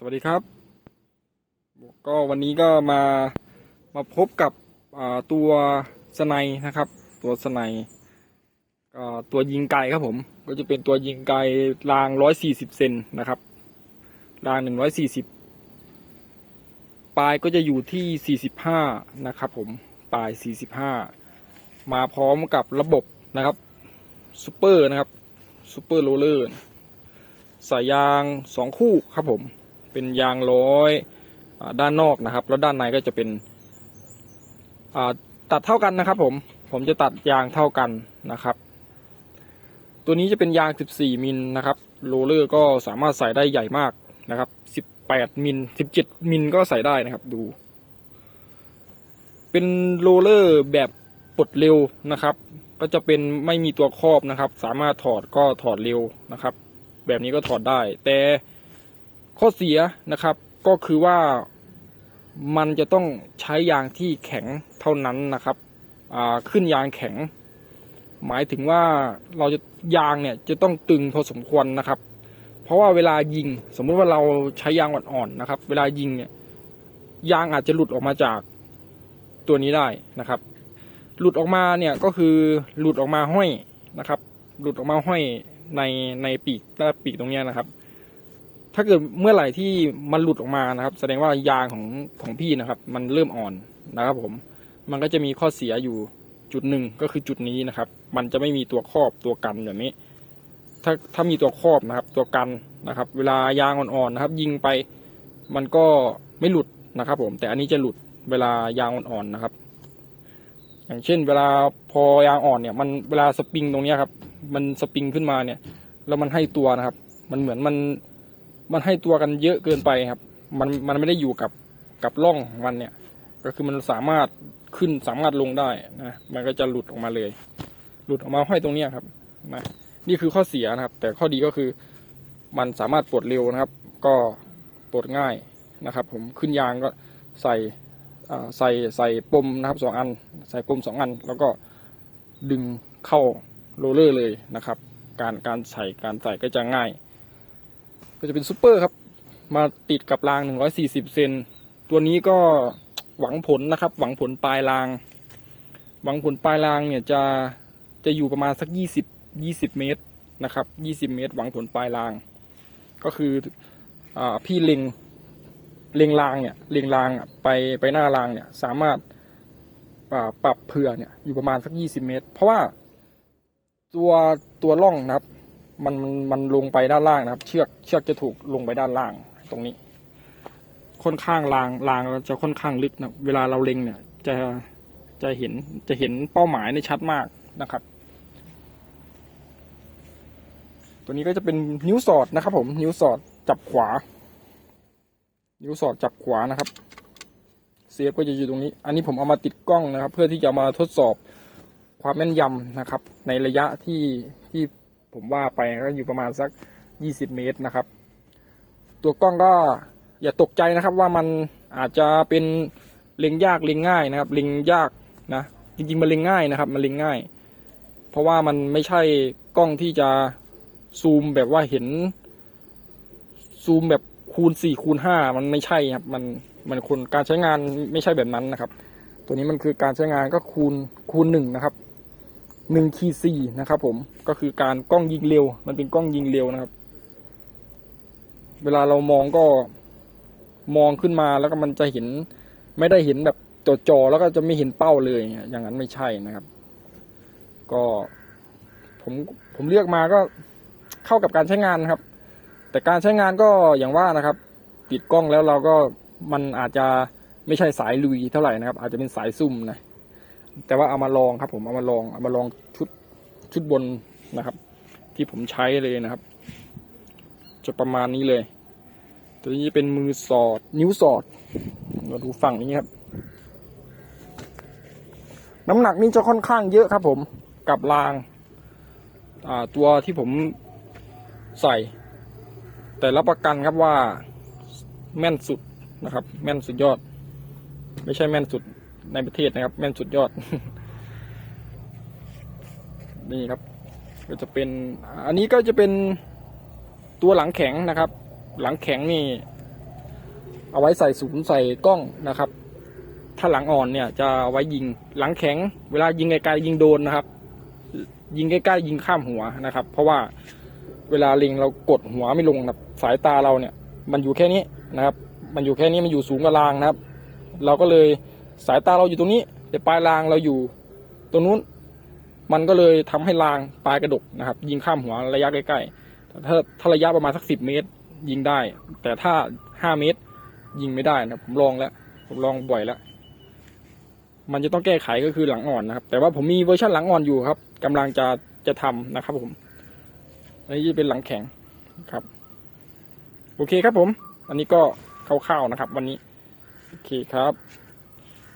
สวัสดีครับ ก็วันนี้ก็มามาพบกับตัวสไนนะครับ ตัวสไนก็ตัวยิงไกลครับผม ก็จะเป็นตัวยิงไกลรางร้อยสี่สิบเซนนะครับรางหนึ่งร้อยสี่สิบปลายก็จะอยู่ที่สี่สิบห้านะครับผมปลายสี่สิบห้ามาพร้อมกับระบบนะครับซูเปอร์นะครับซูเปอร์โรลเลอร์สายยางสองคู่ครับผม เป็นยางร้อยอด้านนอกนะครับ แล้วด้านในก็จะเป็นตัดเท่ากันนะครับ ผมผมจะตัดยางเท่ากันนะครับ ตัวนี้จะเป็นยาง 14 มิลนะครับโรลเลอร์ก็สามารถใส่ได้ใหญ่มากนะครับ 18 มิล 17 มิลก็ใส่ได้นะครับดู เป็นโรลเลอร์แบบปลดเร็วนะครับ ก็จะเป็นไม่มีตัวครอบนะครับ สามารถถอดก็ถอดเร็วนะครับ แบบนี้ก็ถอดได้ แต่ ข้อเสียนะครับก็คือว่ามันจะต้องใช้ยางที่แข็งเท่านั้นนะครับขึ้นยางแข็ง หมายถึงว่าเราจะยางเนี่ยจะต้องตึงพอสมควรนะครับ เพราะว่าเวลายิง สมมุติว่าเราใช้ยางอ่อนๆนะครับ เวลายิงเนี่ยยางอาจจะหลุดออกมาจากตัวนี้ได้นะครับ หลุดออกมาเนี่ยก็คือหลุดออกมาห้อยนะครับ หลุดออกมาห้อยในในปีกหน้ปีกตรงนี้นะครับ ถ้าเกิดเมื่อไหร่ที่มันหลุดออกมานะครับ แสดงว่ายางของของพี่นะครับ มันเริ่มอ่อนนะครับ ผม มันก็จะมีข้อเสียอยู่จุดหนึ่งก็คือจุดนี้นะครับ มันจะไม่มีตัวครอบตัวกันแบบนี้ ถ้าถ้ามีตัวครอบนะครับ ตัวกันนะครับ เวลายางอ่อนๆนะครับ ยิงไปมันก็ไม่หลุดนะครับ ผม แต่อันนี้จะหลุดเวลายางอ่อนๆนะครับ อย่างเช่น เวลาพอยางอ่อนเนี่ย มันเวลาสปริงตรงนี้ครับ มันสปริงขึ้นมาเนี่ย แล้วมันให้ตัวนะครับ มันเหมือนมัน มันให้ตัวกันเยอะเกินไปครับ มันมันไม่ได้อยู่กับกับร่องมันเนี่ย ก็คือมันสามารถขึ้นสามารถลงได้นะมันก็จะหลุดออกมาเลย หลุดออกมาห้อยตรงเนี้ยครับนะนี่คือข้อเสียนะครับ แต่ข้อดีก็คือมันสามารถปลดเร็วนะครับ ก็ปลดง่ายนะครับ ผมขึ้นยางก็ใส่ใส่ใส่ปมนะครับสองอัน ใส่ปมสองอัน แล้วก็ดึงเข้าโรลเลอร์เลยนะครับ การการใส่การใส่ก็จะง่าย ก็จะเป็นซูเปอร์ครับ มาติดกับราง 140 เซน ตัวนี้ก็หวังผลนะครับ หวังผลปลายราง หวังผลปลายรางเนี่ยจะจะอยู่ประมาณสัก 20 20 เมตรนะครับ 20 เมตร หวังผลปลายราง ก็คืออพี่เล็งเล็งรางเนี่ยเล็งรางอะไปไปหน้ารางเนี่ยสามารถปรับเผื่อเนี่ยอยู่ประมาณสัก 20 เมตร เพราะว่าตัวตัวร่องนะครับ มันมันมันลงไปด้านล่างนะครับ เชือกเชือกจะถูกลงไปด้านล่างตรงนี้ ค่อนข้างรางรางจะค่อนข้างลึกนะเวลาเราเล็งเนี่ย จะจะเห็นจะเห็นเป้าหมายในชัดมากนะครับ ตัวนี้ก็จะเป็นนิ้วสอดนะครับ ผมนิ้วสอดจับขวา นิ้วสอดจับขวานะครับเซฟก็จะอยู่ตรงนี้ อันนี้ผมเอามาติดกล้องนะครับ เพื่อที่จะมาทดสอบความแม่นยำนะครับ ในระยะที่ที่ ผมว่าไปก็อยู่ประมาณสัก 20 เมตรนะครับ ตัวกล้องก็อย่าตกใจนะครับว่ามันอาจจะเป็นเล็งยากเล็งง่ายนะครับเล็งยากนะจริงๆมันเล็งง่ายนะครับ มันเล็งง่าย เพราะว่ามันไม่ใช่กล้องที่จะซูมแบบว่าเห็น ซูมแบบคูณ4คูณ5มันไม่ใช่ครับมันมันคนการใช้งานไม่ใช่แบบนั้นนะครับ ตัวนี้มันคือการใช้งานก็คูณคูณหนึ่งนะครับ หนึ่งคีสี่นะครับผมก็คือการกล้องยิงเร็ว มันเป็นกล้องยิงเร็วนะครับ เวลาเรามองก็มองขึ้นมาแล้วก็มันจะเห็น ไม่ได้เห็นแบบจอแล้วก็จะไม่เห็นเป้าเลย อย่างนั้นไม่ใช่นะครับ ก็ผมผมเลือกมาก็เข้ากับการใช้งานนะครับ แต่การใช้งานก็อย่างว่านะครับ ปิดกล้องแล้วเราก็มันอาจจะไม่ใช่สายลุยเท่าไหร่นะครับ อาจจะเป็นสายซุ่มนะ แต่ว่าเอามาลองครับ ผมเอามาลองเอามาลองชุดชุดบนนะครับ ที่ผมใช้เลยนะครับ จะประมาณนี้เลยตัวนี้เป็นมือสอด นิ้วสอดมาดูฝั่งนี้ครับ น้ำหนักนี่จะค่อนข้างเยอะครับ ผมกับรางาตัวที่ผมใส่ แต่รับประกันครับว่าแม่นสุดนะครับ แม่นสุดยอด ไม่ใช่แม่นสุด ในประเทศนะครับ แม่นสุดยอด นี่ครับ ก็จะเป็น อันนี้ก็จะเป็นตัวหลังแข็งนะครับ หลังแข็งนี่ เอาไว้ใส่ศูนย์ใส่กล้องนะครับ ถ้าหลังอ่อนเนี่ย จะเอาไว้ยิงหลังแข็ง เวลายิงไกลๆยิงโดนนะครับ ยิงใกล้ๆยิงข้ามหัวนะครับ เพราะว่าเวลาเล็งเรากดหัวไม่ลงนะสายตาเราเนี่ย มันอยู่แค่นี้นะครับ มันอยู่แค่นี้มันอยู่สูงกว่ารางนะครับ เราก็เลย สายตาเราอยู่ตรงนี้ แต่ปลายรางเราอยู่ตรงนู้น มันก็เลยทำให้รางปลายกระดกนะครับ ยิงข้ามหัวระยะใกล้ๆถ้าถ้าระยะประมาณสักสิบเมตร ยิงได้ แต่ถ้าห้าเมตร ยิงไม่ได้นะผมลองแล้ว ผมลองบ่อยแล้ว มันจะต้องแก้ไขก็คือหลังอ่อนนะครับ แต่ว่าผมมีเวอร์ชันหลังอ่อนอยู่ครับกำลังจะจะทำนะครับผมอันนี้จะเป็นหลังแข็งครับ โอเคครับผม อันนี้ก็คร่าวๆนะครับ วันนี้ โอเคครับ